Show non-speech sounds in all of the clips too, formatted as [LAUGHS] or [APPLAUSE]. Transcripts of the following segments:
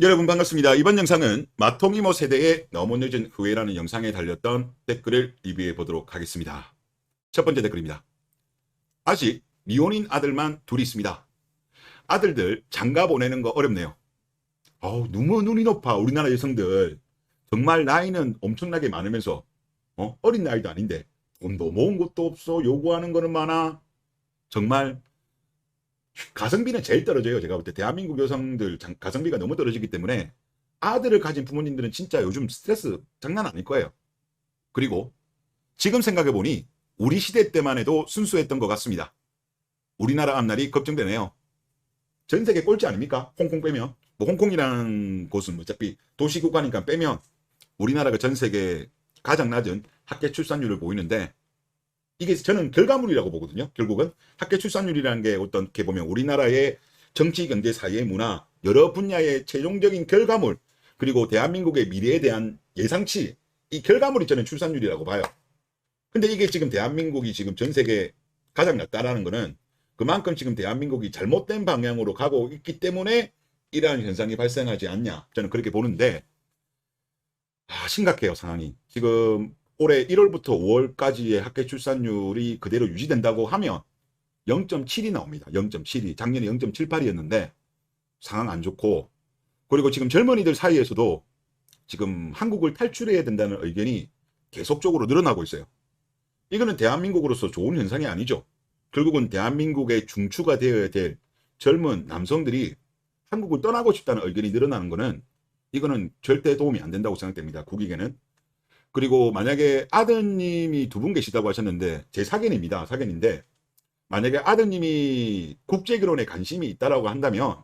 여러분 반갑습니다. 이번 영상은 마통이모 세대의 너무 늦은 후회라는 영상에 달렸던 댓글을 리뷰해 보도록 하겠습니다. 첫 번째 댓글입니다. 아직 미혼인 아들만 둘이 있습니다. 아들들 장가 보내는 거 어렵네요. 어우, 너무 눈이 높아 우리나라 여성들. 정말 나이는 엄청나게 많으면서 어? 어린 나이도 아닌데 돈도 모은 것도 없어 요구하는 거는 많아. 정말 가성비는 제일 떨어져요. 제가 볼 때 대한민국 여성들 장- 가성비가 너무 떨어지기 때문에 아들을 가진 부모님들은 진짜 요즘 스트레스 장난 아닐 거예요. 그리고 지금 생각해 보니 우리 시대 때만 해도 순수했던 것 같습니다. 우리나라 앞날이 걱정되네요. 전 세계 꼴찌 아닙니까? 홍콩 빼면 뭐 홍콩이라는 곳은 어차피 도시국가니까 빼면 우리나라가 전 세계 가장 낮은 학계 출산율을 보이는데 이게 저는 결과물이라고 보거든요. 결국은 학교 출산율이라는 게 어떻게 보면 우리나라의 정치, 경제, 사회, 문화 여러 분야의 최종적인 결과물 그리고 대한민국의 미래에 대한 예상치 이 결과물이 저는 출산율이라고 봐요. 근데 이게 지금 대한민국이 지금 전 세계 가장 낮다라는 거는 그만큼 지금 대한민국이 잘못된 방향으로 가고 있기 때문에 이러한 현상이 발생하지 않냐 저는 그렇게 보는데 아, 심각해요 상황이 지금 올해 1월부터 5월까지의 학교 출산율이 그대로 유지된다고 하면 0.7이 나옵니다. 0.7이. 작년에 0.78이었는데 상황 안 좋고 그리고 지금 젊은이들 사이에서도 지금 한국을 탈출해야 된다는 의견이 계속적으로 늘어나고 있어요. 이거는 대한민국으로서 좋은 현상이 아니죠. 결국은 대한민국의 중추가 되어야 될 젊은 남성들이 한국을 떠나고 싶다는 의견이 늘어나는 거는 이거는 절대 도움이 안 된다고 생각됩니다. 국익에는. 그리고 만약에 아드님이 두 분 계시다고 하셨는데 제 사견입니다. 사견인데 만약에 아드님이 국제 결혼에 관심이 있다라고 한다면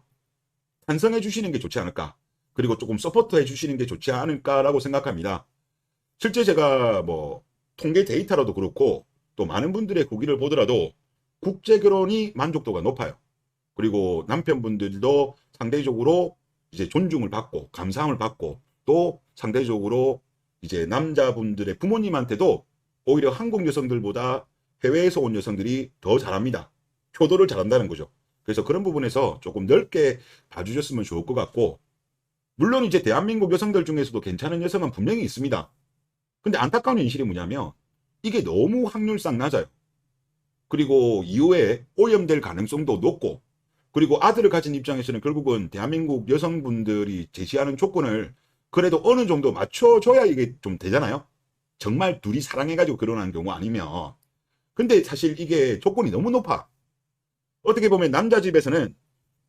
찬성해 주시는 게 좋지 않을까? 그리고 조금 서포트 해 주시는 게 좋지 않을까라고 생각합니다. 실제 제가 뭐 통계 데이터라도 그렇고 또 많은 분들의 후기를 보더라도 국제 결혼이 만족도가 높아요. 그리고 남편분들도 상대적으로 이제 존중을 받고 감사함을 받고 또 상대적으로 이제 남자분들의 부모님한테도 오히려 한국 여성들보다 해외에서 온 여성들이 더 잘합니다. 효도를 잘한다는 거죠. 그래서 그런 부분에서 조금 넓게 봐주셨으면 좋을 것 같고, 물론 이제 대한민국 여성들 중에서도 괜찮은 여성은 분명히 있습니다. 근데 안타까운 현실이 뭐냐면, 이게 너무 확률상 낮아요. 그리고 이후에 오염될 가능성도 높고, 그리고 아들을 가진 입장에서는 결국은 대한민국 여성분들이 제시하는 조건을 그래도 어느 정도 맞춰줘야 이게 좀 되잖아요. 정말 둘이 사랑해가지고 결혼한 경우 아니면. 근데 사실 이게 조건이 너무 높아. 어떻게 보면 남자 집에서는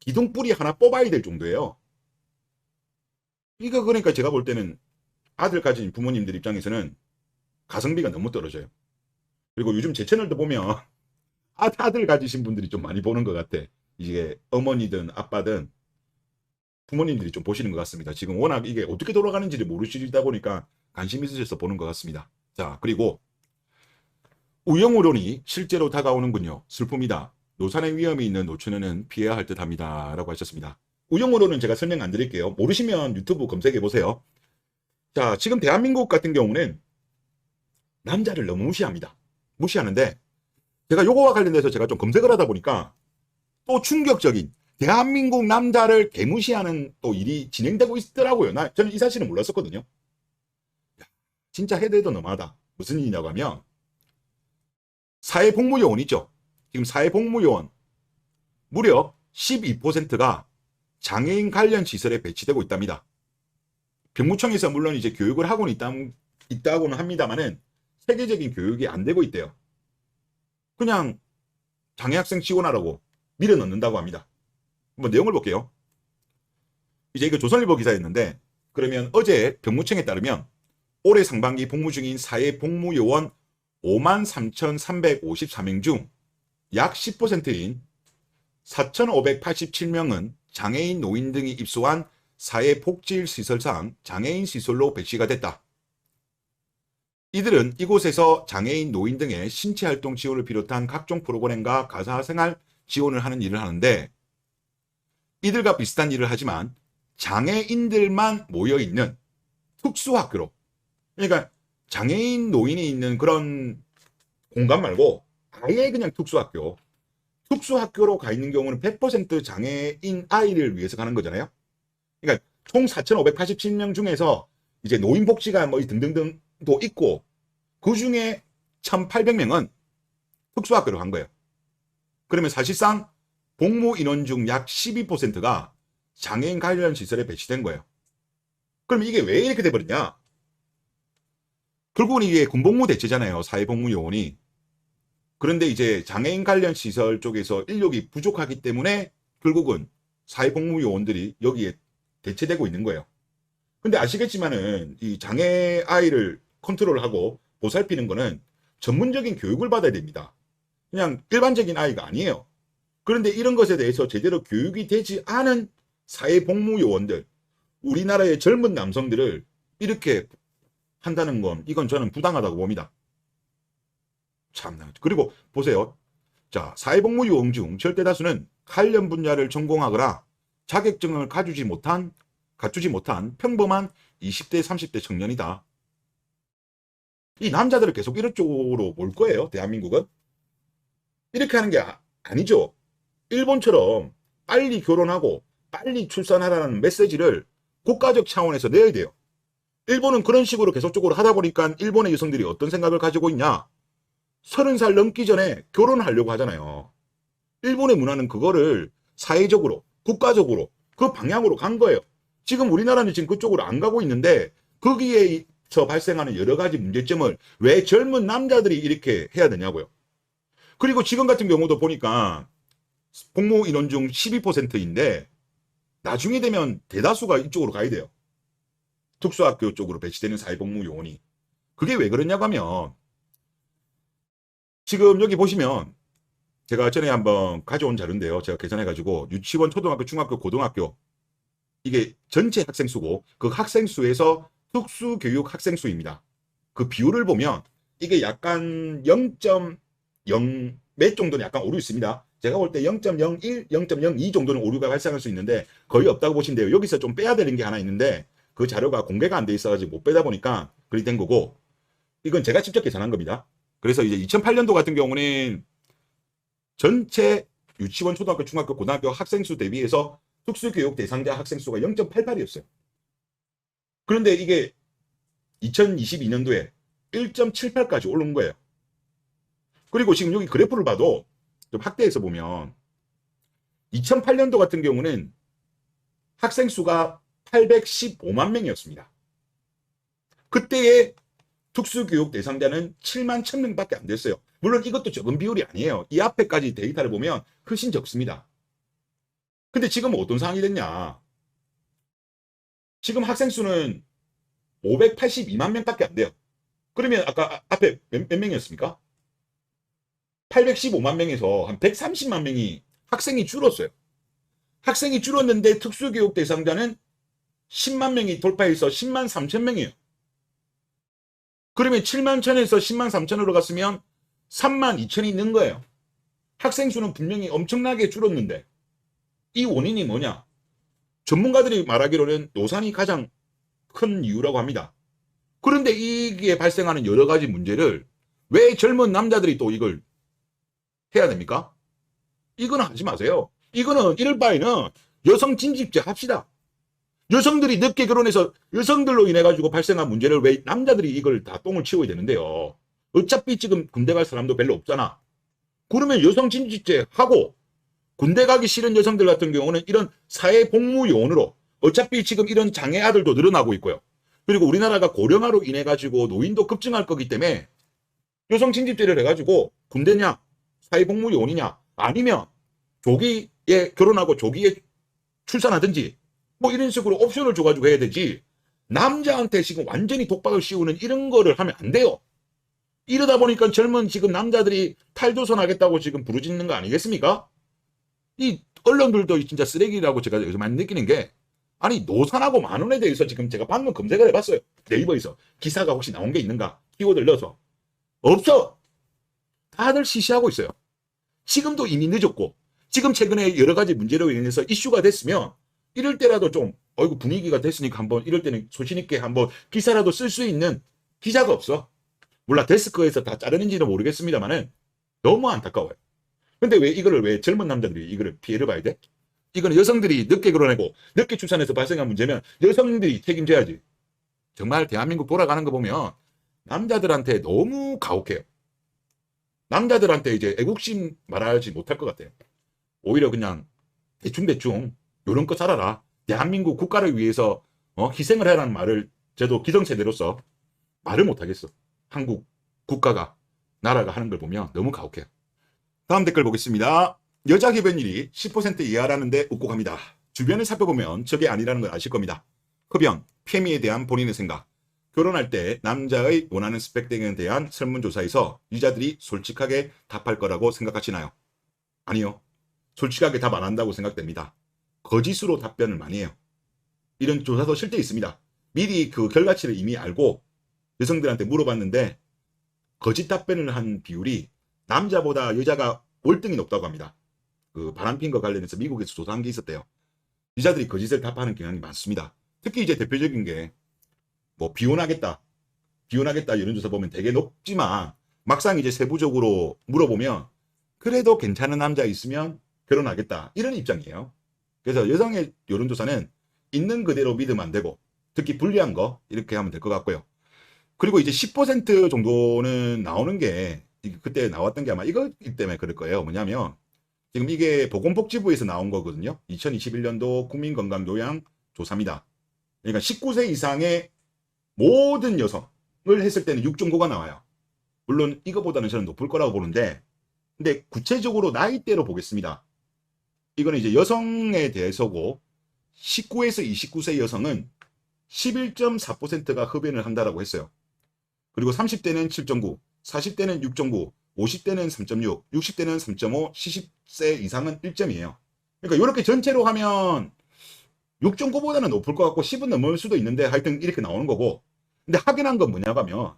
기둥뿌리 하나 뽑아야 될 정도예요. 이거 그러니까 제가 볼 때는 아들 가진 부모님들 입장에서는 가성비가 너무 떨어져요. 그리고 요즘 제 채널도 보면 아- [LAUGHS] 아들 가지신 분들이 좀 많이 보는 것 같아. 이게 어머니든 아빠든 부모님들이 좀 보시는 것 같습니다. 지금 워낙 이게 어떻게 돌아가는지를 모르시다 보니까 관심 있으셔서 보는 것 같습니다. 자, 그리고 우영우론이 실제로 다가오는군요. 슬픔이다. 노산의 위험이 있는 노처녀는 피해야 할 듯 합니다. 라고 하셨습니다. 우영우론은 제가 설명 안 드릴게요. 모르시면 유튜브 검색해 보세요. 자, 지금 대한민국 같은 경우는 남자를 너무 무시합니다. 무시하는데 제가 요거와 관련돼서 제가 좀 검색을 하다 보니까 또 충격적인 대한민국 남자를 개무시하는 또 일이 진행되고 있더라고요. 나, 저는 이 사실은 몰랐었거든요. 야, 진짜 해대도 너무하다. 무슨 일이냐고 하면, 사회복무요원 있죠? 지금 사회복무요원, 무려 12%가 장애인 관련 시설에 배치되고 있답니다. 병무청에서 물론 이제 교육을 하고는 있다, 있다고는 합니다만은, 세계적인 교육이 안 되고 있대요. 그냥 장애 학생 지원하라고 밀어 넣는다고 합니다. 한번 내용을 볼게요. 이제 이거 조선일보 기사였는데 그러면 어제 병무청에 따르면 올해 상반기 복무 중인 사회 복무 요원 53,354명 중 약 10%인 4,587명은 장애인 노인 등이 입소한 사회복지시설상 장애인 시설로 배치가 됐다. 이들은 이곳에서 장애인 노인 등의 신체활동 지원을 비롯한 각종 프로그램과 가사생활 지원을 하는 일을 하는데 이들과 비슷한 일을 하지만 장애인들만 모여 있는 특수학교로 그러니까 장애인 노인이 있는 그런 공간 말고 아예 그냥 특수학교 특수학교로 가 있는 경우는 100% 장애인 아이를 위해서 가는 거잖아요. 그러니까 총 4,587명 중에서 이제 노인 복지가 뭐 등등등도 있고 그 중에 1,800명은 특수학교로 간 거예요. 그러면 사실상 복무 인원 중 약 12%가 장애인 관련 시설에 배치된 거예요. 그럼 이게 왜 이렇게 돼버렸냐? 결국은 이게 군복무 대체잖아요. 사회복무 요원이. 그런데 이제 장애인 관련 시설 쪽에서 인력이 부족하기 때문에 결국은 사회복무 요원들이 여기에 대체되고 있는 거예요. 근데 아시겠지만은 이 장애 아이를 컨트롤하고 보살피는 거는 전문적인 교육을 받아야 됩니다. 그냥 일반적인 아이가 아니에요. 그런데 이런 것에 대해서 제대로 교육이 되지 않은 사회복무 요원들, 우리나라의 젊은 남성들을 이렇게 한다는 건 이건 저는 부당하다고 봅니다. 참나. 그리고 보세요. 자, 사회복무 요원 중 절대 다수는 관련 분야를 전공하거나 자격증을 가지지 못한 갖추지 못한 평범한 20대, 30대 청년이다. 이 남자들을 계속 이런 쪽으로 몰 거예요, 대한민국은? 이렇게 하는 게 아, 아니죠. 일본처럼 빨리 결혼하고 빨리 출산하라는 메시지를 국가적 차원에서 내야 돼요. 일본은 그런 식으로 계속적으로 하다 보니까 일본의 여성들이 어떤 생각을 가지고 있냐? 서른 살 넘기 전에 결혼하려고 하잖아요. 일본의 문화는 그거를 사회적으로, 국가적으로 그 방향으로 간 거예요. 지금 우리나라는 지금 그쪽으로 안 가고 있는데 거기에 서 발생하는 여러 가지 문제점을 왜 젊은 남자들이 이렇게 해야 되냐고요. 그리고 지금 같은 경우도 보니까 복무 인원 중 12%인데 나중에 되면 대다수가 이쪽으로 가야 돼요. 특수학교 쪽으로 배치되는 사회복무 요원이. 그게 왜 그러냐고 하면 지금 여기 보시면 제가 전에 한번 가져온 자료인데요. 제가 계산해가지고 유치원, 초등학교, 중학교, 고등학교 이게 전체 학생 수고 그 학생 수에서 특수교육 학생 수입니다. 그 비율을 보면 이게 약간 0.0 몇 정도는 약간 오류 있습니다. 제가 볼 때 0.01, 0.02 정도는 오류가 발생할 수 있는데 거의 없다고 보시면 돼요. 여기서 좀 빼야 되는 게 하나 있는데 그 자료가 공개가 안 돼 있어가지고 못 빼다 보니까 그리 된 거고 이건 제가 직접 계산한 겁니다. 그래서 이제 2008년도 같은 경우는 전체 유치원, 초등학교, 중학교, 고등학교 학생 수 대비해서 특수교육 대상자 학생 수가 0.88이었어요. 그런데 이게 2022년도에 1.78까지 오른 거예요. 그리고 지금 여기 그래프를 봐도 좀 확대해서 보면 2008년도 같은 경우는 학생 수가 815만 명이었습니다. 그때의 특수교육 대상자는 7만 1000명밖에 안 됐어요. 물론 이것도 적은 비율이 아니에요. 이 앞에까지 데이터를 보면 훨씬 적습니다. 근데 지금 어떤 상황이 됐냐? 지금 학생 수는 582만 명밖에 안 돼요. 그러면 아까 앞에 몇, 몇 명이었습니까? 815만 명에서 한 130만 명이 학생이 줄었어요. 학생이 줄었는데 특수교육 대상자는 10만 명이 돌파해서 10만 3천 명이에요. 그러면 7만 천에서 10만 3천으로 갔으면 3만 2천이 는 거예요. 학생 수는 분명히 엄청나게 줄었는데 이 원인이 뭐냐? 전문가들이 말하기로는 노산이 가장 큰 이유라고 합니다. 그런데 이게 발생하는 여러 가지 문제를 왜 젊은 남자들이 또 이걸 해야 됩니까? 이거는 하지 마세요. 이거는 이럴 바에는 여성 진집제 합시다. 여성들이 늦게 결혼해서 여성들로 인해 가지고 발생한 문제를 왜 남자들이 이걸 다 똥을 치워야 되는데요. 어차피 지금 군대 갈 사람도 별로 없잖아. 그러면 여성 진집제 하고 군대 가기 싫은 여성들 같은 경우는 이런 사회 복무 요원으로 어차피 지금 이런 장애 아들도 늘어나고 있고요. 그리고 우리나라가 고령화로 인해 가지고 노인도 급증할 거기 때문에 여성 진집제를 해가지고 군대냐 사회복무 요원이냐 아니면 조기에 결혼하고 조기에 출산하든지 뭐 이런 식으로 옵션을 줘가지고 해야 되지 남자한테 지금 완전히 독박을 씌우는 이런 거를 하면 안 돼요. 이러다 보니까 젊은 지금 남자들이 탈조선 하겠다고 지금 부르짖는 거 아니겠습니까? 이 언론들도 진짜 쓰레기라고 제가 요즘 많이 느끼는 게 아니 노산하고 만원에 대해서 지금 제가 방금 검색을 해봤어요. 네이버에서 기사가 혹시 나온 게 있는가 키워드 를 넣어서 없어. 다들 시시하고 있어요. 지금도 이미 늦었고 지금 최근에 여러 가지 문제로 인해서 이슈가 됐으면 이럴 때라도 좀 어이구 분위기가 됐으니까 한번 이럴 때는 소신 있게 한번 기사라도 쓸 수 있는 기자가 없어. 몰라 데스크에서 다 자르는지는 모르겠습니다만은 너무 안타까워요. 근데 왜 이거를 왜 젊은 남자들이 이거를 피해를 봐야 돼? 이거는 여성들이 늦게 결혼하고 늦게 출산해서 발생한 문제면 여성들이 책임져야지. 정말 대한민국 돌아가는 거 보면 남자들한테 너무 가혹해요. 남자들한테 이제 애국심 말하지 못할 것 같아요. 오히려 그냥 대충대충 요런 거 살아라. 대한민국 국가를 위해서 어, 희생을 해라는 말을 저도 기성세대로서 말을 못하겠어. 한국 국가가 나라가 하는 걸 보면 너무 가혹해요. 다음 댓글 보겠습니다. 여자 흡연율이 10% 이하라는데 웃고 갑니다. 주변을 살펴보면 저게 아니라는 걸 아실 겁니다. 흡연, 페미에 대한 본인의 생각, 결혼할 때 남자의 원하는 스펙 등에 대한 설문조사에서 유자들이 솔직하게 답할 거라고 생각하시나요? 아니요. 솔직하게 답 안 한다고 생각됩니다. 거짓으로 답변을 많이 해요. 이런 조사도 실제 있습니다. 미리 그 결과치를 이미 알고 여성들한테 물어봤는데 거짓 답변을 한 비율이 남자보다 여자가 월등히 높다고 합니다. 그 바람핀 거 관련해서 미국에서 조사한 게 있었대요. 여자들이 거짓을 답하는 경향이 많습니다. 특히 이제 대표적인 게 뭐 비혼하겠다, 비혼하겠다 이런 조사 보면 되게 높지만 막상 이제 세부적으로 물어보면 그래도 괜찮은 남자 있으면 결혼하겠다 이런 입장이에요. 그래서 여성의 여론조사는 있는 그대로 믿으면 안 되고 특히 불리한 거 이렇게 하면 될 것 같고요. 그리고 이제 10% 정도는 나오는 게 그때 나왔던 게 아마 이거기 때문에 그럴 거예요. 뭐냐면 지금 이게 보건복지부에서 나온 거거든요. 2021년도 국민건강요양 조사입니다. 그러니까 19세 이상의 모든 여성을 했을 때는 6.9가 나와요. 물론 이거보다는 저는 높을 거라고 보는데 근데 구체적으로 나이대로 보겠습니다. 이거는 이제 여성에 대해서고 19에서 29세 여성은 11.4%가 흡연을 한다라고 했어요. 그리고 30대는 7.9, 40대는 6.9, 50대는 3.6, 60대는 3.5, 70세 이상은 1점이에요. 그러니까 이렇게 전체로 하면 6.9보다는 높을 것 같고 10은 넘을 수도 있는데 하여튼 이렇게 나오는 거고. 근데 확인한 건 뭐냐고 하면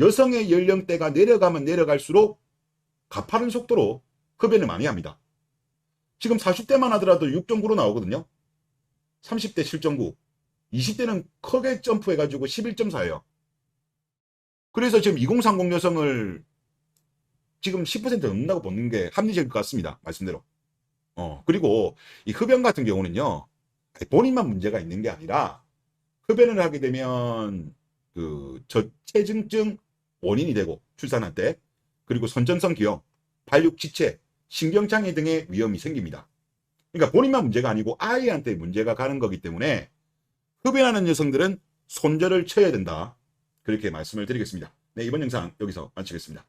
여성의 연령대가 내려가면 내려갈수록 가파른 속도로 흡연을 많이 합니다. 지금 40대만 하더라도 6.9로 나오거든요. 30대 7.9, 20대는 크게 점프해가지고 11.4예요. 그래서 지금 2030 여성을 지금 10% 넘는다고 보는 게 합리적일 것 같습니다. 말씀대로. 어, 그리고 이 흡연 같은 경우는요, 본인만 문제가 있는 게 아니라, 흡연을 하게 되면 그 저체중증 원인이 되고, 출산할 때, 그리고 선전성 기형, 발육 지체, 신경장애 등의 위험이 생깁니다. 그러니까 본인만 문제가 아니고 아이한테 문제가 가는 거기 때문에 흡연하는 여성들은 손절을 쳐야 된다. 그렇게 말씀을 드리겠습니다. 네, 이번 영상 여기서 마치겠습니다.